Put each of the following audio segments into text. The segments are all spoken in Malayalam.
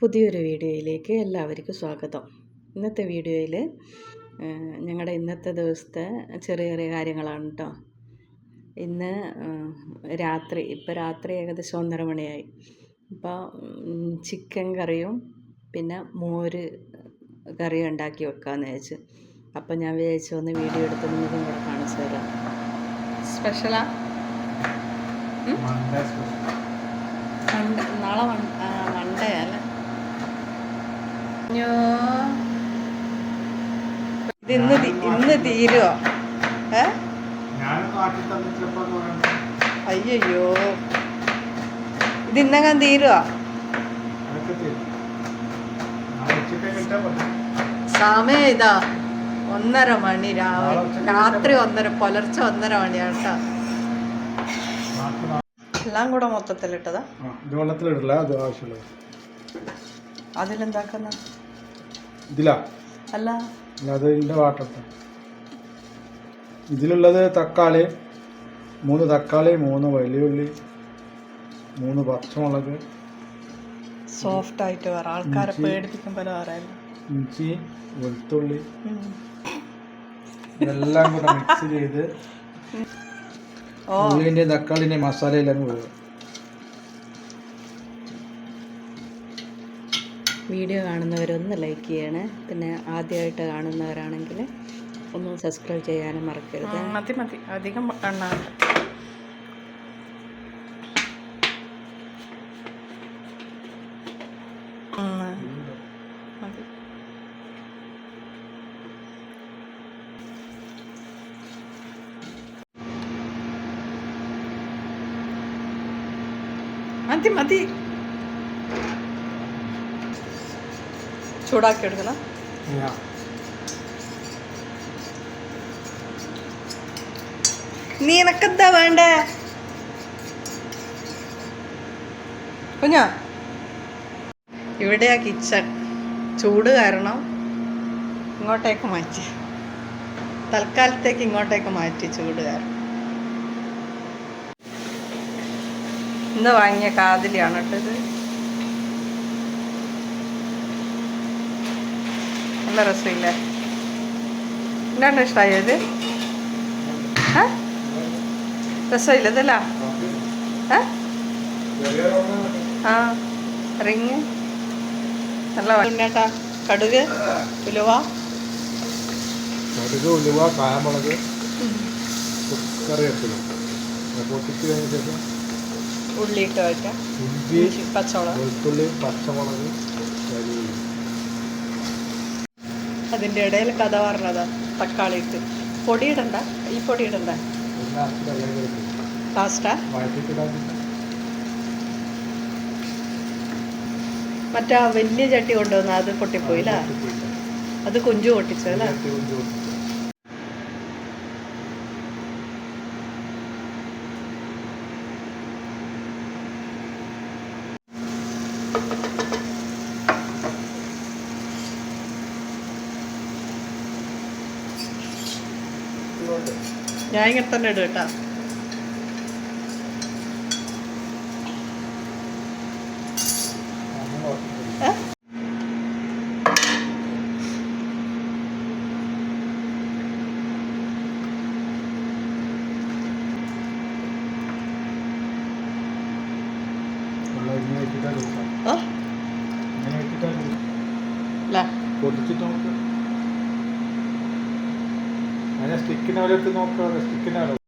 പുതിയൊരു വീഡിയോയിലേക്ക് എല്ലാവർക്കും സ്വാഗതം. ഇന്നത്തെ വീഡിയോയിൽ ഞങ്ങളുടെ ഇന്നത്തെ ദിവസത്തെ ചെറിയ ചെറിയ കാര്യങ്ങളാണ് കേട്ടോ ഇന്ന് രാത്രി ഇപ്പോൾ രാത്രി ഏകദേശം ഒന്നര മണിയായി. അപ്പോൾ ചിക്കൻ കറിയും പിന്നെ മോര് കറിയും ഉണ്ടാക്കി വെക്കാമെന്ന് വിചാരിച്ചു. അപ്പോൾ ഞാൻ വിചാരിച്ചു ഒന്ന് വീഡിയോ എടുത്ത് നിങ്ങൾക്കും കൂടെ കാണിച്ചു തരാം. സ്പെഷ്യലാ? നാളെ മൺഡേ അല്ലേ ഞോ. ഇത് ഇന്ന് ഇന്ന് ഏ? തന്നിട്ടപ്പോ അയ്യോ ഇത് ഇന്നകം തീരുവോ? അതൊക്കെ തരും. നാളെ ഉച്ചയ്ക്ക് കിട്ടാൻ പറ്റും. സമയം ഇതാ. ഒന്നര മണി രാവിലെ. രാത്രി ഒന്നര പുലർച്ചെ ഒന്നര മണിയാണ് കേട്ടോ. എല്ലാം കൂടെ മൊത്തത്തിലിട്ടതാ. ഇട്ടതാ വെള്ളത്തിലിടില്ല അത് ആവശ്യമുള്ളത്? അതിലെന്താക്കുന്ന? ഇതിലാ? അല്ല. അല്ല അത് ഇതിന്റെ വാട്ടത്തെ. ഇതിലുള്ളത് തക്കാളി മൂന്ന് തക്കാളി മൂന്ന് വലിയുള്ളി മൂന്ന് പച്ചമുളക് സോഫ്റ്റ് ആയിട്ട് വേറെ ആൾക്കാരെ പേടിപ്പിക്കും പോലെ പറയാലോ ഇഞ്ചി വെളുത്തുള്ളി എല്ലാം ഇതെല്ലാം കൂടെ മിക്സ് ചെയ്ത് ഉള്ളിന്റെ തക്കാളിന്റെ മസാലയിലങ്ങ് വീഴും വീഡിയോ കാണുന്നവരൊന്ന് ലൈക്ക് ചെയ്യണേ. പിന്നെ ആദ്യമായിട്ട് കാണുന്നവരാണെങ്കിൽ ഒന്ന് സബ്സ്ക്രൈബ് ചെയ്യാനും മറക്കരുത്. മതി മതി. അധികം എണ്ണ മതി മതി. ചൂടാക്കി എടുക്കണം നീ എനക്കെന്താ വേണ്ടേ? കുഞ്ഞാ. ഇവിടെയാ കിച്ചൺ. ചൂട് കാരണം ഇങ്ങോട്ടേക്ക് മാറ്റി. തൽക്കാലത്തേക്ക് ഇങ്ങോട്ടേക്ക് മാറ്റി ചൂട് കാരണം. ഇന്ന് വാങ്ങിയ കാതിലിയാണ് കേട്ടോ നല്ല രസമില്ലേ? എന്നാണ് ഇഷ്ടമായത് ഏ? രസമില്ല ഇതല്ല ആ റിങ് നല്ല ഉണ്ണേട്ടാ കടുക് ഉലുവ. കടുക് ഉലുവ കായമുളക് കറിവേപ്പില. പൊട്ടിച്ച് കഴിഞ്ഞ ശേഷം ഉള്ളി ഇട്ട് വയ്ക്കാം. ഇഞ്ചി പച്ചമുളക്. വെളുത്തുള്ളി പച്ചമുളക് കരിവേപ്പില അതിന്റെ ഇടയിൽ കഥ പറഞ്ഞതാ തക്കാളി ഇട്ട് പൊടി ഇടണ്ട ഈ പൊടി ഇടണ്ട ലാസ്റ്റാ മറ്റേ വലിയ ചട്ടി കൊണ്ടുവന്ന അത് പൊട്ടിപ്പോയില്ല? അത് കുഞ്ചു പൊട്ടിച്ചല്ലേ ഞാൻ ഇങ്ങനെ തന്നെ ഇടും കേട്ടാ. ഏ? ഇങ്ങനെ വെച്ചിട്ടാ കൊടുക്കാം ആ? ഇങ്ങനെ വെച്ചിട്ടാ കൊടുക്കാം അല്ല പൊട്ടിച്ചിട്ട് നോക്ക് അതിനെ സ്റ്റിക്കിനെ പോലെ എടുത്ത് നോക്കുക സ്റ്റിക്കിനെ പോലെ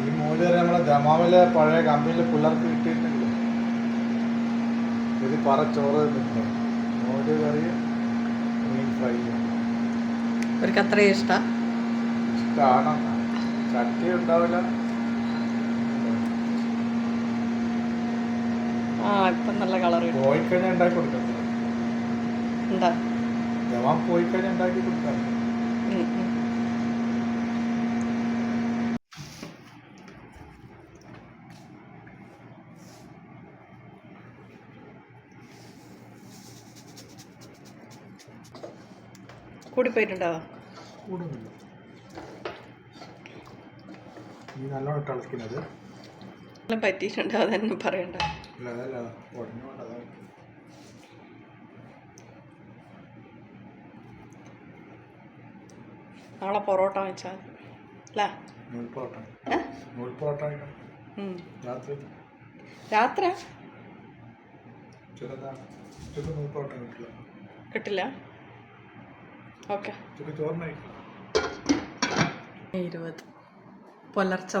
ഈ മൂല്യം വരെ നമ്മളെ ദമാവിലെ പഴയ കമ്പനിയിലെ പിള്ളേർക്ക് കിട്ടിയിട്ടുണ്ട് ഇത് പറ ചോറ് മോര് കറി മീൻ ഫ്രൈ. അവർക്ക് അത്രയും ഇഷ്ടം? ഇഷ്ടമാണ് ചട്ടി ഉണ്ടാവില്ല. ആ ഇപ്പം നല്ല കളർ പോയി കഴിഞ്ഞാൽ ഉണ്ടാക്കി കൊടുക്കാം. എന്താ പോയി കഴിഞ്ഞാൽ ഉണ്ടാക്കി കൊടുക്കാം. ഉം, ഉം. കൂടിപ്പോയിട്ടുണ്ടോ കൂടുന്നില്ല ഈ നല്ലോണം തിളക്കുന്നത് എല്ലാം പറ്റിയിട്ടുണ്ടോ അതന്നെ പറയണ്ട നാളെ പൊറോട്ട വെച്ചാൽ അല്ലേ. രാത്രി? കിട്ടില്ല. കിട്ടില്ല? ഓക്കെ. ഇരുപത്. പുലർച്ചെ